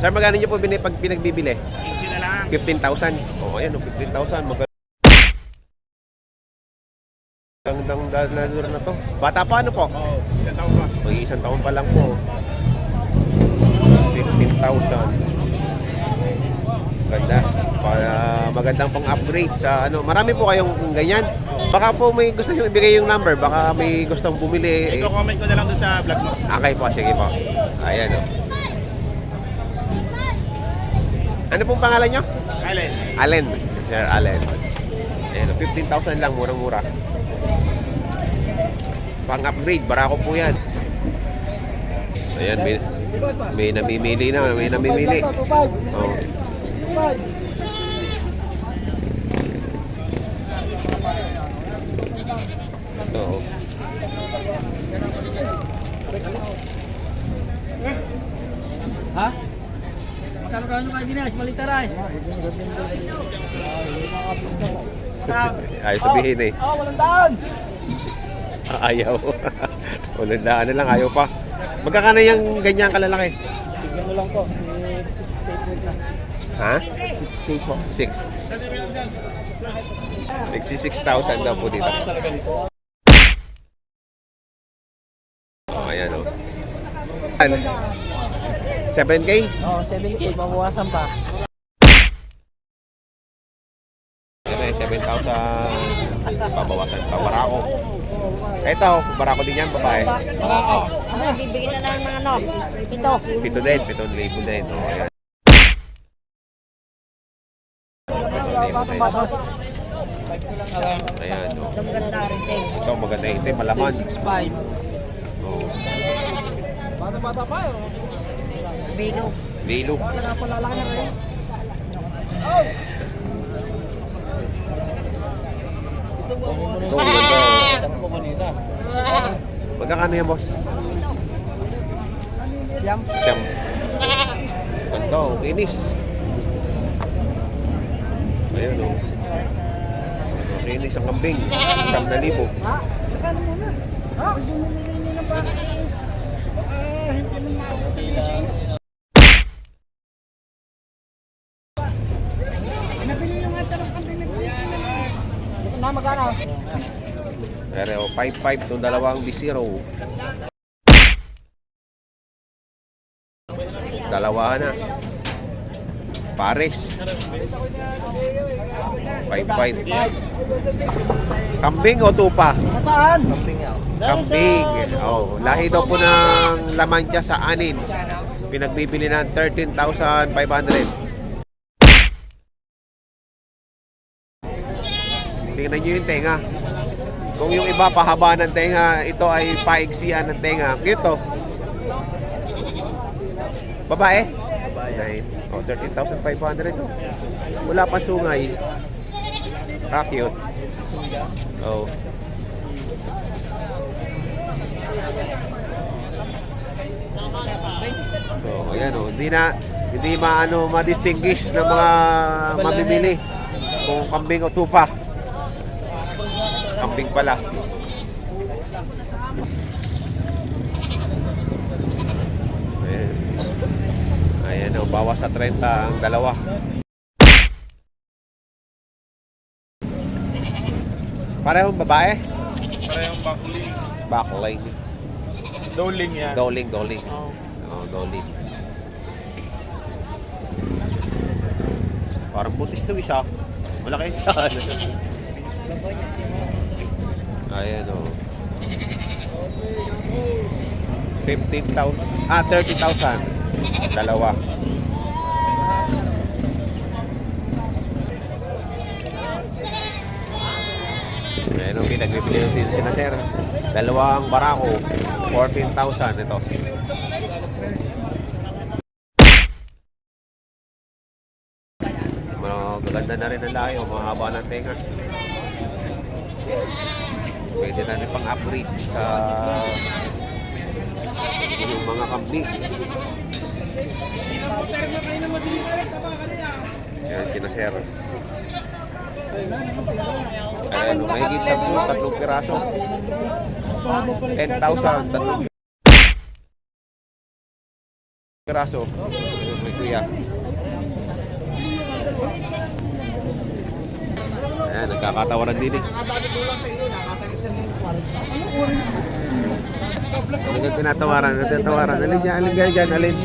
Sir, magkano niyo po bini, pag pinagbibili? 15 na lang. 15,000. Oo, oh, ayan, oh, 15,000. Maganda. Ang dang dalador na to. Bata pa ano po? Oo, isang taon pa. Mag isang taon pa lang po. 15,000. Ganda. Para magandang pang-upgrade sa ano. Marami po kayong ganyan. Baka po may gusto nyo ibigay yung number. Baka may gustong bumili. Ito comment ko na lang doon sa vlog mo. Okay po, sige po. Ayan o. Ano pong pangalan nyo? Allen. Allen. Sir Allen. Ayan o, 15,000 lang, murang-mura. Pang-upgrade, barako po yan. Ayan, may, may namimili na, may namimili. Oh. Ito, oh. Ha? Magkano ka nyo kayo dinas? Malitaray. Ayaw sabihin eh. Oh, walang daan. Ayaw. Walang daan na lang, ayaw pa. Magkakano yung ganyan kalalaki? Bigyan mo lang po. Eh, 6K po isa. Ha? 6K po. 6. Nagsi 6,000 daw po dito. Oh, ayan o. Ano? 7K? Oh, 7K. Mabawasan pa. Ito eh, 7,000. Pabawasan pa. Barako. Ito, barako din yan, babae. Ako. Ano, bibigyan na lang ng ano, pito. Pito din, pitong libo din. Oh, ayan. Ayan, oh. Ito maganda rin din. Ito, maganda itim, malaman. 6'5". Oh. Bata-bata pa eh. Bilo. Lilo. Baka na palalaki na rin. Ito, maganda. Magkakano yan, boss? Siyam. Siyam. Ganda, oh, kinis. Ayan, oh. Kinis ang kambing. Siyam na libo. Ha? Magkano muna? Ha? Bumili nyo na para baka hindi mo mabuti na siya. Nabili yung ata ng kambing na Na magkano? Pero 5-5 itong dalawang B0. Dalawa na. Pares. 5-5. Kambing o tupa? Saan? Kambing. Oh, lahi daw po ng Lamantia sa anin. Pinagbibili ng 13,500. Tingnan nyo yung tenga. Kung yung iba pahaba ng tenga, ito ay paigsian ng tenga. Cute to. Babae? Babae. Oh, 13,500 to. Wala pa sungay. Ah, cute. Oh. Oh, ayan oh. Hindi na hindi maano ma-distinguish ng mga mamimili kung kambing o tupa. Kambing pala. Ayan. Ayan oh, bawas sa 30 ang dalawa. Parehong babae? Parehong bakuli. Backline. Doling yan. Doling, doling. Oo. Oh, doling. Parang buntis to isa. Malaki. Ayan o. 15,000. Ah, 30,000. Dalawa. Ayan o, pinagbibili yung sin sina sir. Dalawang barako. 14,000 ito. Magaganda na rin ang lahi o mahaba ng tenga. Pwede na pang upgrade sa yung mga kambing. Yan, sinasero. Ayan, may higit sa po, tatlong piraso. 10,000, tatlong piraso. kay kuya. Ayan, nagkakatawaran din eh. Ano yung tinatawaran? Ano tinatawaran? Alin dyan, alin dyan, dyan, alin?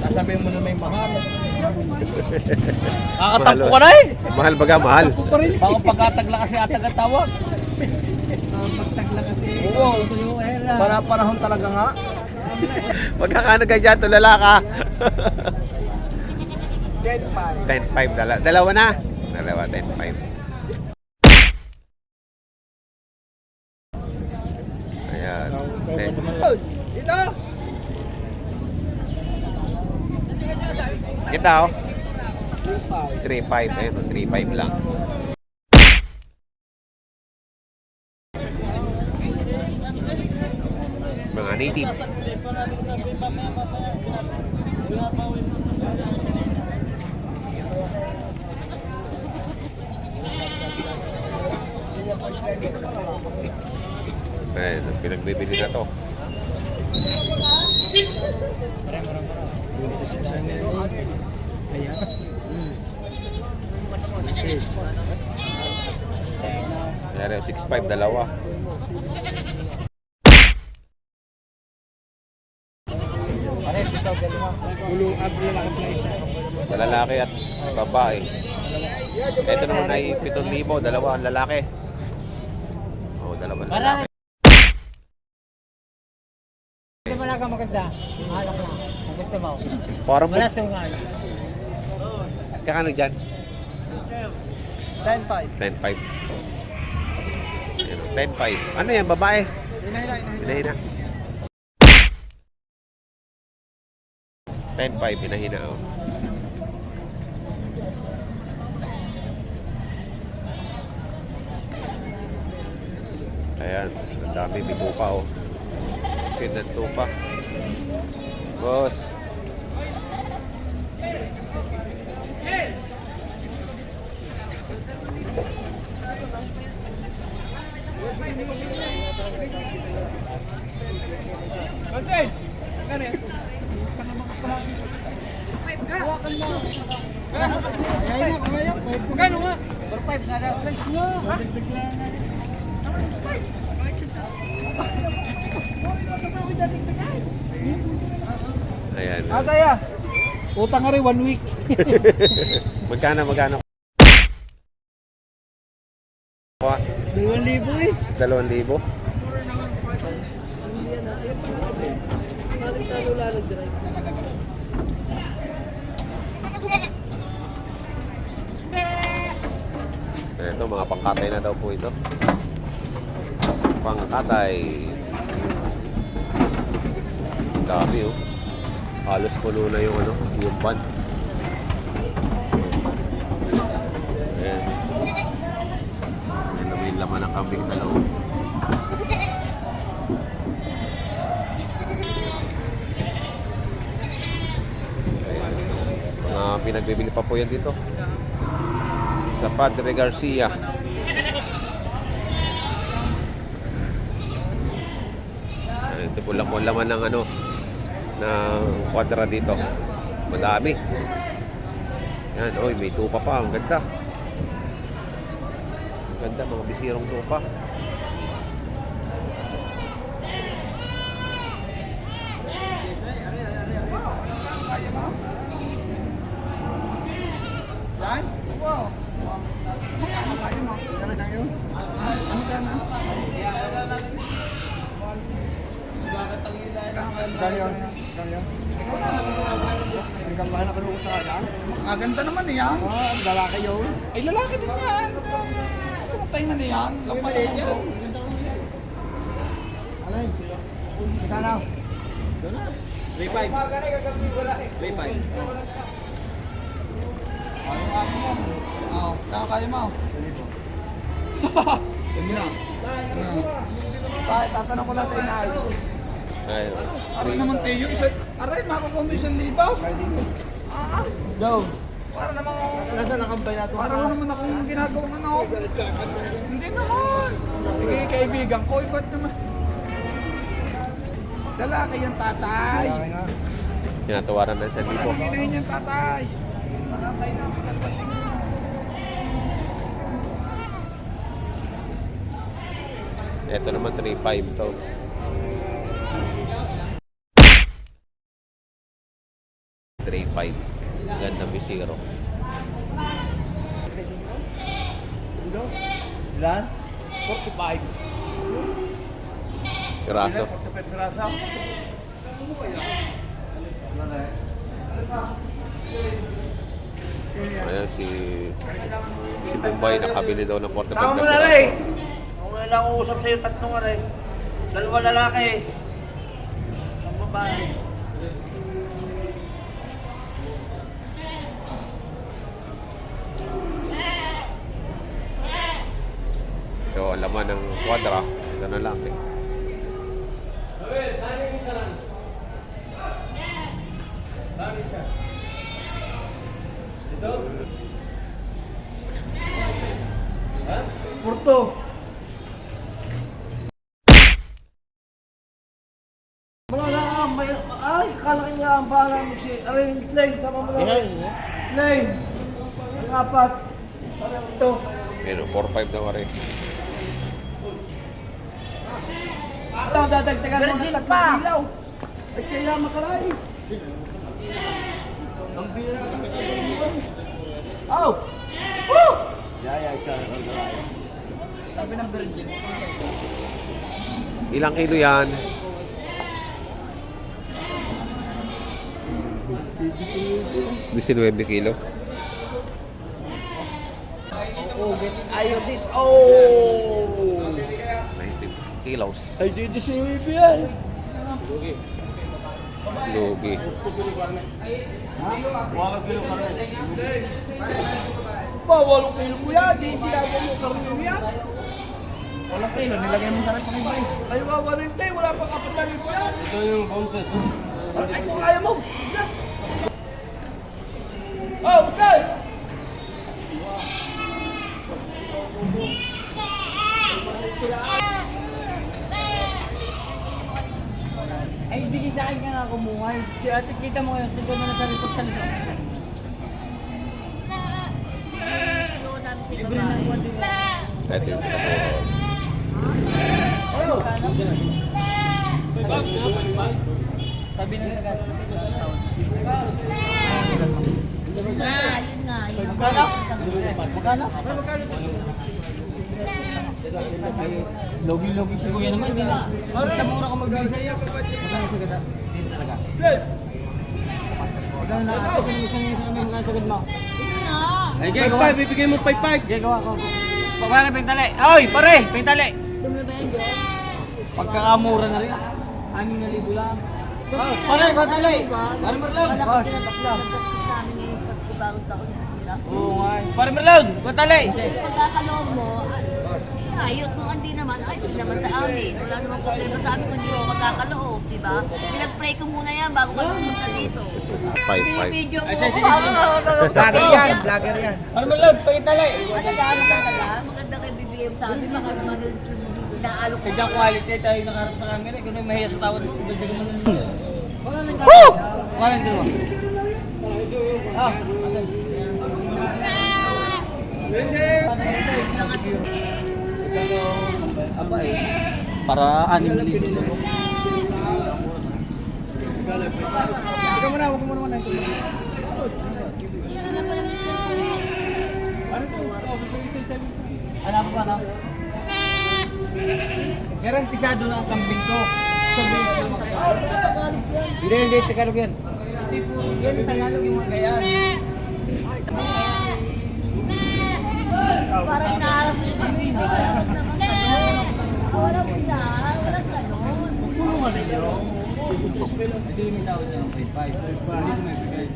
Sasabihin mo na may mahal. Nakakatampo ka na eh! Mahal baga, mahal. Baka pagkatagla kasi atag at tawag. Pagtagla kasi. Oo. Para panahon talaga nga. Magkakano ka dyan, tulala ka. 10-5. 10-5, dala dalawa na. Dalawa, 10-5. Ayan. Ten- Dito! Oh. 3-5. Ayun, 3-5 lang. Mga native. Ayun, pinagbibili na to. Kaya 6-5 dalawa. Ulo, abri lang ang place. Lalaki at babae. Ito naman ay 7,000, dalawa ang lalaki. Oo, dalawa ang lalaki. Hindi mo ka maganda. Alak na. Gusto mo. Parang Wala sungal. Kakano dyan? 10-5. 10-5. Ayan, 10-5. Ano yan, babae? Inahila, inahila. Pinahina. 10-5, pinahina. Oh. Ayan, ang dami, may tupa oh. Ng tupa. Boss. Basil! Ayaw. Magkano nga? 4-5 na daw. Nga. Ha? Ayan. Kaya. Utang nga rin, one week. magkano, magkano? 2,000 eh. dalawang libo. Ito, mga pangkatay na daw po ito. Pangkatay. Ang Dami oh. Halos puno na yung ano, yung pan. Ayan. Ayan naman yung laman ng kambing na loob. Mga pinagbibili pa po yan dito. Sa Padre Garcia. Ito po lang po ang laman ng ano ng kwadra dito. Madami. Yan, oy, may tupa pa. Ang ganda. Ganda, mga bisirong tupa. Yan? Wow. Magkano kayo, ma? Kano kayo? Ah, ka na? Kaya, kaya. Ang gamba na kayo sa kanya? Maganda naman niyan. Ah, lalaki yun. Ay, lalaki din yan. Tumatay na niyan. Lampas ang gusto. Alay. Magkano? Ay, yung akin yan. Oo, kaya kaya mo. Hindi na. Tay, tatanong ko lang sa inay. Ay, Aray naman tayo, aray, makakuha mo isang libaw. Ah, Go. Para naman, Nasa nakambay na ito? para naman akong ginagawa ano. Hindi naman. Sige, kaibigan ko, iba't naman. Lalaki yung tatay. Tinatawaran ng 1,000. Wala nang yung tatay. Nakatay na, pagkalpating mo. Ito naman 3.5 to. Three five. Ganda may zero. Ilan? 45. Piraso. 45 piraso. Ayan si si Bombay nakabili daw ng 45 Sama mo na rin. Kung wala lang usap sa'yo, tatlong rin. Dalawa lalaki. Ang babae. Laman ng kwadra. Ito na lang eh. Na nga, may... Ay, kala niya ang bahala mo si... Aray, Lane, sama mo na rin. Lane. Ang apat. Ito. Ayun, 4-5 daw rin. Ito, dadagdagan mo ng tatlong ilaw. Ay, kaya makalay. Ang bira ilaw. Oh! Woo! Sabi ng virgin. Ilang kilo yan? Disinwebe kilo. Oh, get ayaw din. Oh! 90 kilos. Ay, di di si Wibi yan. Lugi. Pa, walong kilo mo yan. Di ginagawa mo karne yan. Walang kilo, nilagay mo sa rep ng iba. Ay, wawalan tayo. Wala pang apat na libo yan. Ito yung contest. Ay, kung kaya mo. Oh, okay. Ay, bigay sa akin ka nga kumuhay. Si ate, kita mo ngayon, siguro na sa likod sa likod. Ano namin sa babae. Ito yung pinapuro. Sabi ng sagat. Ah, yun nga. Magkano? Magkano? Logi-logi si kuya naman. Basta mura ka magbili sa'yo. Magkano sa gata? Hindi talaga. Magkano na ate kung isang isang kami magkano sagad mo? Ay, gaya gawa. bibigay mo 5-5. Gaya gawa ko. Pagkano pintali? Oy, pare, pintali. Dumi ba yan? Pagkakamura na rin. Anim na libo lang. Pare, pintali. Pare, marlaw. Wala kang tinatastos namin ngayon Pasko bagong taon na sila. Oo nga. Pare, marlaw. Pintali. Pagkakaloob mo, ah, ayos mo hindi naman, ayos naman sa amin. Wala namang problema sa amin kung hindi mo magkakaloob, di ba? Pinag-pray ko muna yan bago ka pumunta dito. 5-5. Video mo. Ay, sige, sige. Vlogger yan, vlogger yan. Pare, marlaw. Pintali. Maganda, maganda. Maganda kayo bibigay sa amin. Baka naman naalok Sa dyan quality tayo nakaharap sa camera. Kung may mahiya sa tawad. Woo! Wala yung dalawa. Ah. Apa eh? Para anim libo. Ikaw muna, huwag mo muna. Ito Dito na pala Mr. Kuya. Alam ko ano? Garantisado na ang kambing ko. Hindi, hindi, Tagalog yan. Hindi po, yan Tagalog yung mga kaya. Parang inaarap niyo kami. Wala naman mo na. Wala ganun. Puro nga rin yun. Hindi yung tawad niya ng 5-5. Hindi ko may bigay.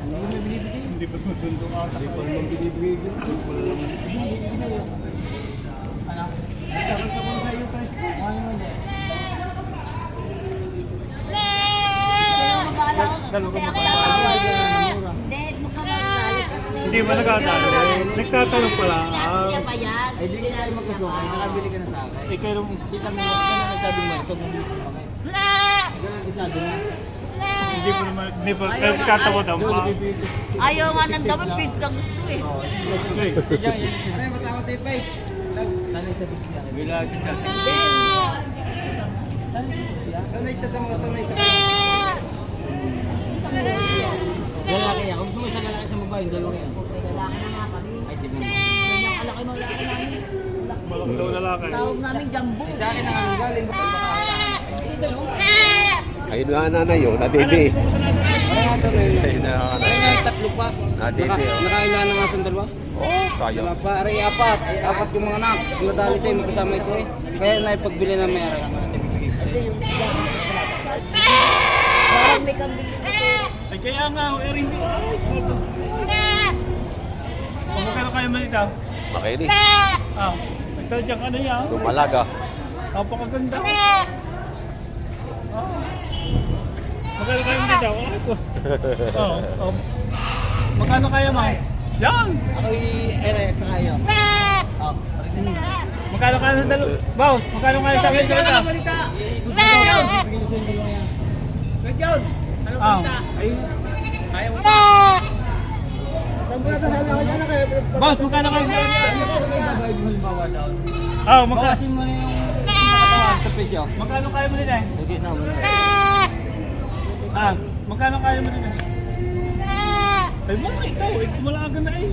Hindi ko may binibigay. Hindi pa susundo ka. Hindi pa naman binibigay ko. Ano? Ikaw, ikaw mo sa iyo, pre. Ano naman yan? Kaya mabahala ko. Hindi, Hindi ba nagkakali? Nagtatanong pala. Pinapos niya pa yan. Ay, di ka na magkasukan. Nakabili ka na sa akin. Ikaw yung Kita mo, ka na nagsabi mo, ito mo dito pa kayo. Ganun isado na. hindi mo naman, hindi pa, kaya katawad ang pa. Ayaw nga ng dami, pizza gusto eh. Okay. Yan, yan. Ano yung matawag tayo, Page? Sanay sa bigla. Bila dyan. Sanay sa damo, sanay sa Lalaki yan. Kung gusto mo isang lalaki sa babae, dalawa yan. May lalaki na nga kami. Ay, di mo. Ganyan kalaki mga lalaki namin. Malang daw lalaki. Tawag namin jumbo. Sa akin ang ang galing. Ayun nga nanay yun, nadidi. Na. Ayun na Ay, nanay. nga, tatlo pa. Nadidi, Naka- oh. Nakaila na nga sa dalawa. Oh, tayo. Wala pa, aray apat. Apat yung mga anak. Yung nadali tayo, magkasama ito eh. Kaya naipagbili na may aray. Parang may kambing. Ay kaya nga, eh, hindi. Kung magkano kayo malita? Makinis. Ah, nagtadyang ano yan? Lumalaga. Napakaganda. Ah. Magkano kayo malita? Oh. Oh, oh. Magkano kaya, ma'am? Yan! Ako i-aray sa kayo. Oh, Magkano kayo sa dalawa? Boss, magkano kayo sa akin dalawa? Ah, boss, magkano kayo daw. Ah, magkano? Bawasin mo na yung sa presyo. Magkano kayo mo nila? Sige na mo. Ah, magkano kayo mo nila? Ay, mo ikaw, eh, kumalaga na eh.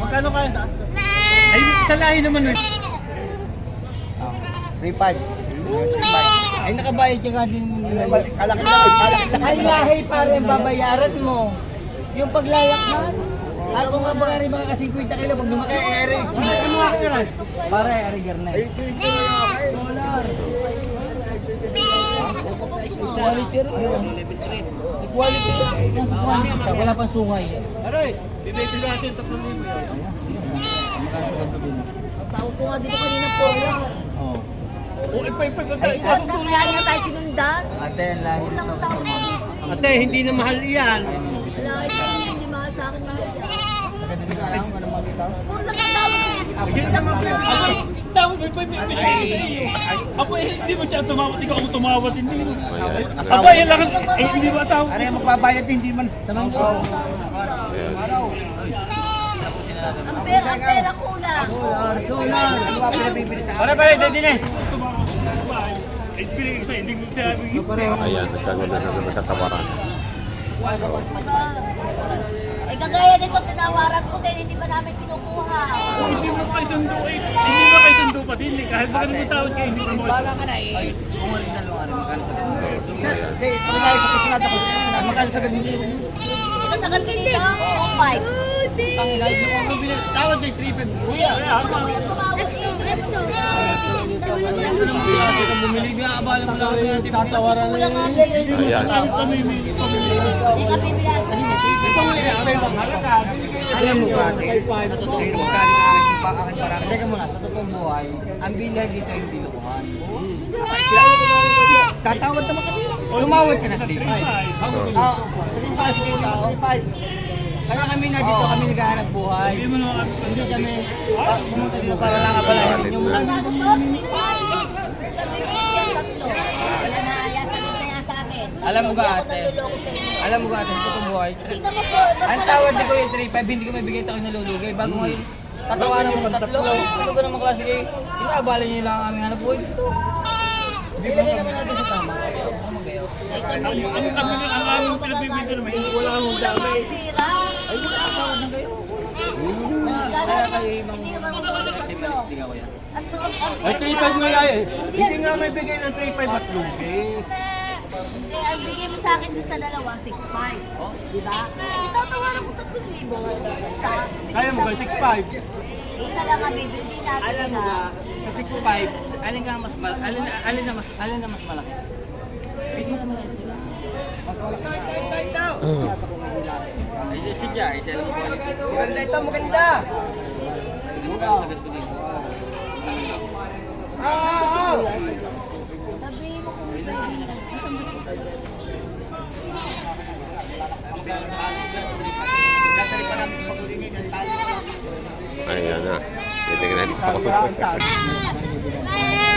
Magkano kayo? Ay, sa lahi naman eh. 3-5. Ay, nakabayad ka din mo. Ay, lahi pare ang babayaran mo. Yung paglalakman. Ako nga ba rin mga ka 50 kilo pag lumaki Eric. Ano nga kaya Pare, Eric Garnay. Quality rin. Quality rin. Wala pang sungay. Aray, bibigyan natin 3,000 yan. Tawag ko nga dito kanina po lang. Oh. O, ipay-ipay ko tayo. At kaya nga tayo sinundan. Ate, lahi Unang taon mo dito eh. Ate, hindi na mahal yan. Wala ito hindi mahal sa akin mahal yan. Puro lang ang tawag ko. Sino naman po? Tama, may pay-pay sa iyo. Ako eh, hindi mo siya tumawat, hindi ko ako tumawat, hindi. Ako eh, lang, eh, hindi ba tawag? Ano yung magbabayad hindi man. Ang pera, ang pera kulang. Ano? Pare, pare, dito din eh. Eh, pinigil ko sa'yo, hindi ko sabi. Ayan, nagkaroon na naman ng katawaran. Eh kagaya nito, tinawaran ko din, hindi pa namin kinukuha. Hindi mo kayo sundo eh. Hindi mo kayo sundo pa din eh. Kahit baka naman tawad kayo, hindi mo mo. Ay, kung wala na luwari, magkano sa ganito? Hindi, pag tayo sa kasinada ko. Magkano sa ganito? Ito sa oh hindi ko ako bilang tawad ay 350. Kuya, kuya tumawag eh. Kasi kung bumili ka, abala mo lang yung natin. Tatawaran Kuya nga bilhin. Ayan. Ka. Alam mo ba, sa totoong buhay, galing akin pa akin parang. teka muna, sa totoong buhay, ang bilang dito ay binukuhan. Tatawad naman kami. Tumawad ka na 3 Ah, 3-5 kayo tao. 5. Kaya kami na dito, kami naghahanap buhay. Hindi kami, ah, pumunta dito para lang abala. Yung mga Alam mo ba, Hindi ate? Alam mo ba ate, sa totoong buhay, Tingnan mo po, ang wala tawad ni Kuya 3-5, hindi ko mabigay ito nalulugay. Bago ngayon, tatawanan mo tatlo. Ano ba naman klase kayo? Inaabala niyo lang ang aming hanap buhay dito. Ilagay naman natin sa tama. Ano? Eh, kami. Ang kami ang aming pinabibigyan naman, hindi wala akong dami. Ay, wala. Kaya Kaya kayo naman, ibang... hindi ko. Hindi. At ang- ang- Ay, 3-5 mo yan eh. Hindi nga may bigay ng 3-5 mas lugi. Hindi, ang bigay mo sa akin dun sa dalawa, 6'5". Oh. Di ba? Eh, tatawaran ko 3,000. Isa. Kaya mo ba 6-5? Isa lang ang bibili natin. Alam mo ba, sa 6'5", alin ka mas mal alin, alin na mas alin na mas malaki? Big mas malaki sila. Ay, si Jai, siya lang quality. Maganda ito, maganda. Ayan na. Titignan ko.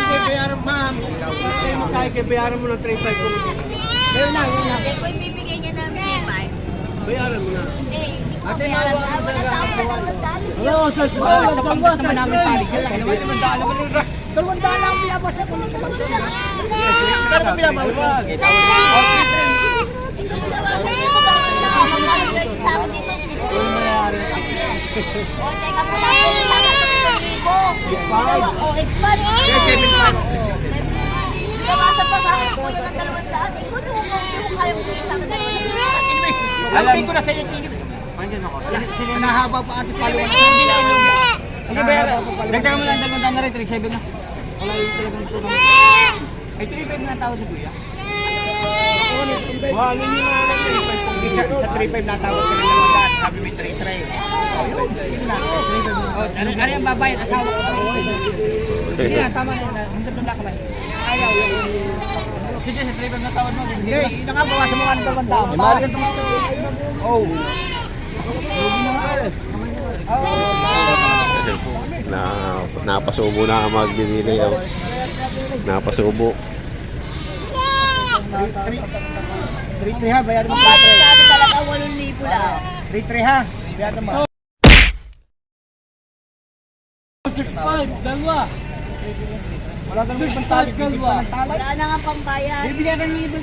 Kibayaran, ma'am. Kaya magkaya kibayaran mo ng 3-5 kung... Meron na, yun na. Kaya ko ibibigay niya namin 3-5. Bayaran mo na. Ah, wala tao na dalawang daan. Oo, sir. Napanggap naman namin lang. Naman naman daan. Dalawang daan lang ang pinabas na Pero kung pinabas mo. Ikaw mo naman, hindi ko ba ang magkano presyo sa akin dito? Hindi ko O, teka po natin, sa akin sa libo. Dalawa, o, ikpan. Nabasa pa sa akin po yung dalawang daan. Ikaw, di mo kaya mo sa akin dalawang. Alam ko na sa iyo, Tinip. Andiyan ako. Sino nahaba pa ate follower? Hindi na ba yan? Dagdagan mo lang dalawang daan na rin, 37 na. Wala yung talagang gusto naman. Ay, 35 na tao sa kuya. Wala nyo na lang 3.5 kung bisa. Sa 3.5 natawag ka ng dalawang daan. Sabi may 3.3. Oh, ano, ano yung babayad? Asawa ko. Hindi na, tama na. Hanggang doon lang kamay. Ayaw. Sige, sa 35 na tawad mo. Hindi, yun na nga, bawasan mo nga ng dalawang ka tumawag. Oh. Na napasubo na ang magbibili oh. Napasubo. 3.3 ha, bayaran mo 3.3. Sabi talaga, 8,000 lang. 3.3 ha, bayaran mo. 6'5", dalawa. Wala ka naman ibang tali. 6'5", dalawa. Wala na nga pambayad. Bibigyan ng libre.